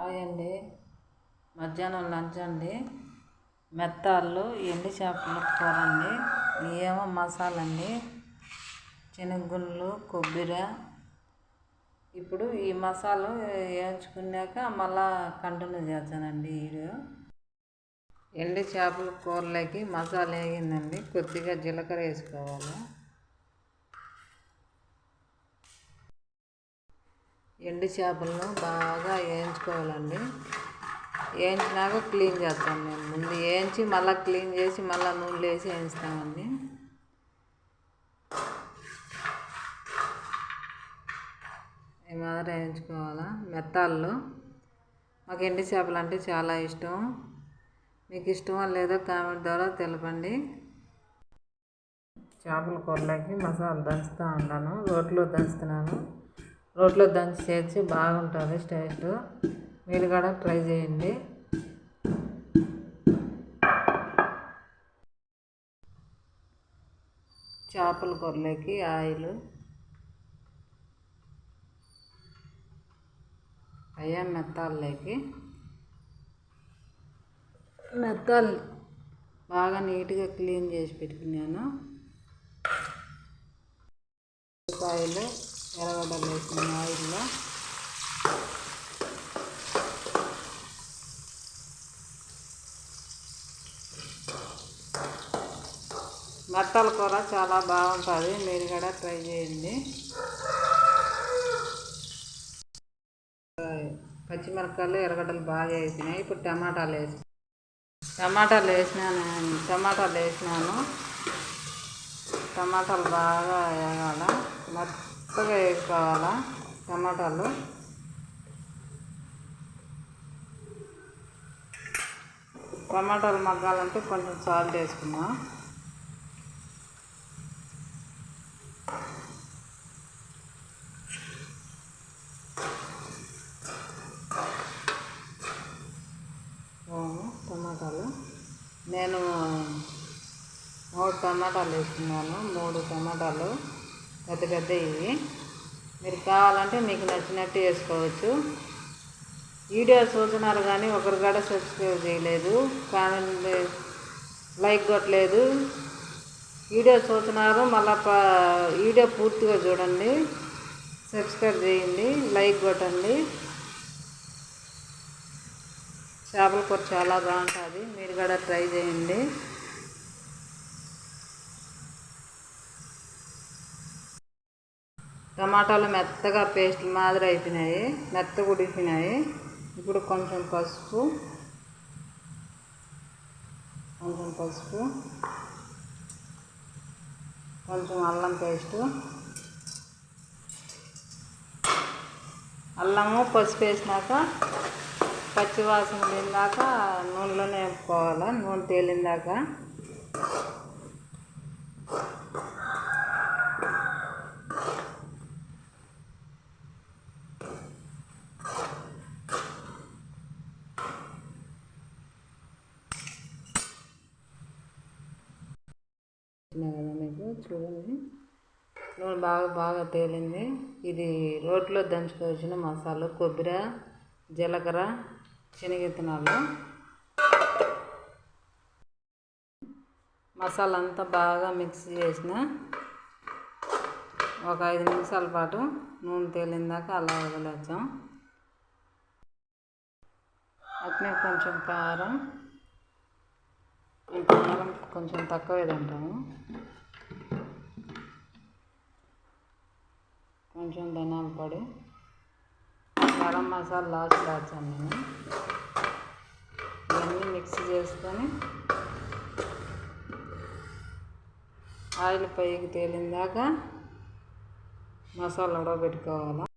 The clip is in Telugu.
హాయ్ అండి మధ్యాహ్నం లంచ్ అండి. మెత్తాళ్ళు ఎండి చేపల కూర అండి ఏమో మసాలా అండి శనగగుళ్ళు కొబ్బరి. ఇప్పుడు ఈ మసాలా వేయించుకున్నాక మళ్ళా కంటిన్యూ చేస్తానండి వీడియో ఎండి చేపల కూరలోకి మసాలా వేగిందండి. కొద్దిగా జీలకర్ర వేసుకోవాలి. ఎండు చేపలను బాగా వేయించుకోవాలండి. వేయించినాక క్లీన్ చేస్తాం మేము. ముందు వేయించి మళ్ళీ క్లీన్ చేసి మళ్ళీ నూనెలో వేసి వేయిస్తామండి ఈ మాదిరి వేయించుకోవాలా? మెత్తాల్లో మాకు ఎండి చేపలు అంటే చాలా ఇష్టం. మీకు ఇష్టమో లేదో కామెంట్ ద్వారా తెలపండి. చేపల కూరలోకి మసాలా దంచుతూ ఉన్నాను. రోట్లో దంచుతున్నాను. రోట్లో దంచి చేర్చి బాగుంటుంది టేస్ట్. మీరు కూడా ట్రై చేయండి. చేపల కూరలోకి ఆయిల్. అయ్యా మెత్తాలలోకి. మెత్తాలు బాగా నీట్గా క్లీన్ చేసి పెట్టుకున్నాను. ఆయిల్. ఎర్రగడ్డలు వేసిన ఆయిల్లో మెత్తల కూర చాలా బాగుంటుంది మీరు కూడా ట్రై చేయండి. పచ్చిమిరపకాయలు ఎర్రగడ్డలు బాగా వేసినాయి ఇప్పుడు టమాటాలు వేసి టమాటాలు వేసినాను టమాటాలు వేసినాను. టమాటాలు బాగా వేగాల మెత్తగా వేసుకోవాలా? టమాటాలు. టమాటాలు మగ్గాలంటే కొంచెం సాల్ట్ వేసుకున్నా టమాటాలు? నేను మూడు టమాటాలు వేసుకున్నాను. మూడు టమాటాలు. పెద్ద పెద్ద ఇవి. మీరు కావాలంటే మీకు నచ్చినట్టు వేసుకోవచ్చు వీడియో చూస్తున్నారు కానీ ఒకరు కూడా సబ్స్క్రైబ్ చేయలేదు కామెంట్ లైక్ కొట్టలేదు. వీడియో చూస్తున్నారు మళ్ళీ వీడియో పూర్తిగా చూడండి. సబ్స్క్రైబ్ చేయండి లైక్ కొట్టండి. చేపల కూర చాలా బాగుంటుంది. మీరు కూడా ట్రై చేయండి. టమాటాలు మెత్తగా పేస్ట్ మాదిరి అయిపోయినాయి మెత్తగా ఉడికినాయి ఇప్పుడు కొంచెం పసుపు కొంచెం పసుపు కొంచెం అల్లం పేస్టు. అల్లము పసుపు వేసినాక పచ్చివాసన తిందాక నూనెలోనే వేపుకోవాలి నూనె తేలిందాక? కదా మీకు? చూడండి. నూనె బాగా బాగా తేలింది. ఇది రోట్లో దంచుకోవాల్సిన మసాలా కొబ్బరి జీలకర్ర శనగిత్తనాలు మసాలా అంతా బాగా మిక్స్ చేసిన ఒక ఐదు నిమిషాల పాటు నూనె తేలిందాక అలా వదిలేద్దాం. అట్నే కొంచెం కారం కొంచెం తక్కువ తింటాము. కొంచెం ధనియాల పొడి గరం మసాలా లాస్ట్ దాచాను నేను ఇవన్నీ మిక్స్ చేసుకొని ఆయిల్ పైకి తేలిందాక మసాలా ఉడకబెట్టుకోవాలి